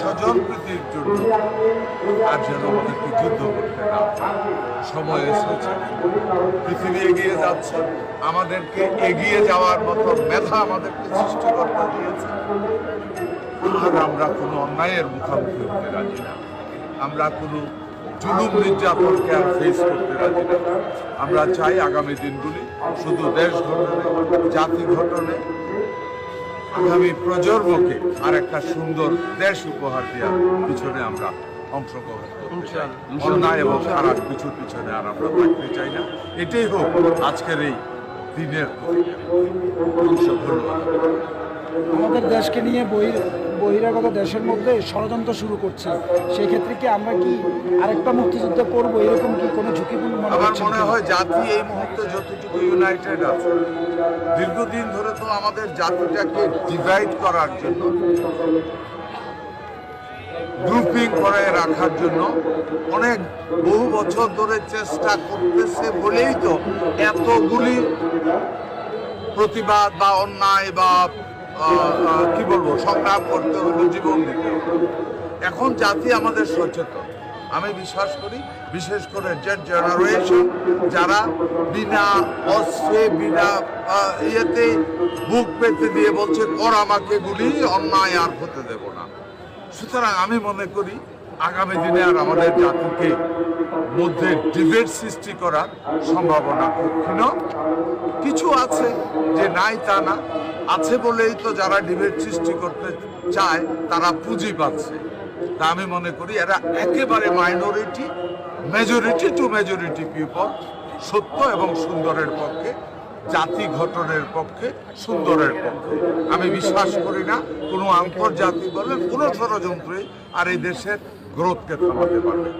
স্বজন প্রীতির জন্য আর যেন আমাদেরকে যুদ্ধ করতে না সময় এসেছে। পৃথিবী এগিয়ে যাচ্ছে। আমাদেরকে এগিয়ে যাওয়ার মতো মেধা আমাদেরকে সৃষ্টিকর্তা দিয়েছে। আর আমরা কোনো অন্যায়ের মুখোমুখি হতে রাজি না। আমরা কোনো জুলুম নির্যাতনকে আর ফেস করতে রাজি না। আমরা চাই আগামী দিনগুলি শুধু দেশ গঠনে, জাতি গঠনে আগামী প্রজন্মকে আর একটা সুন্দর দেশ উপহার দেওয়ার পিছনে আমরা অংশগ্রহণ করতে চাই। অন্যায় এবং খারাপ কিছুর পিছনে আর আমরা থাকতে চাই না। এটাই হোক আজকের এই দিনের ধন্যবাদ। আমাদের দেশকে নিয়ে বহির বহিরাগত দেশের মধ্যে ষড়যন্ত্র শুরু করছে। সেই ক্ষেত্রে কি আমরা কি আরেকটা মুক্তিযুদ্ধ করব? এরকম কি কোনো ঝুঁকিপূর্ণ মনে আমার মনে হয় জাতি এই মুহূর্তে যতটুকু ইউনাইটেড আছে দীর্ঘদিন ধরে তো আমাদের জাতিটাকে ডিভাইড করার জন্য গ্রুপিং করে রাখার জন্য অনেক বহু বছর ধরে চেষ্টা করতেছে বলেই তো এতগুলি প্রতিবাদ বা অন্যায় বা কি বলব, সংগ্রাম করতে হলো জীবন দিতে এখন জাতি আমাদের সচেতন। আমি বিশ্বাস করি, বিশেষ করে যে জেনারেশন যারা বিনা অস্ত্রে, বিনা ইয়েতে বুক পেতে দিয়ে বলছে কর আমাকে গুলি, অন্যায় আর হতে দেব না। সুতরাং আমি মনে করি, আগামী দিনে আর আমাদের জাতিকে মধ্যে ডিবেট সৃষ্টি করার সম্ভাবনা কিছু আছে যে নাই তা না আছে বলেই তো যারা ডিবেট সৃষ্টি করতে চায়, তারা পুঁজি পাচ্ছে। তা আমি মনে করি এরা একেবারে minority majority to majority people সত্য এবং সুন্দরের পক্ষে, জাতি গঠনের পক্ষে, সুন্দরের পক্ষে। আমি বিশ্বাস করি না কোনো আন্তর্জাতিক বলে কোনো ষড়যন্ত্রই আর এই দেশের গ্রোথকে থামাতে পারবে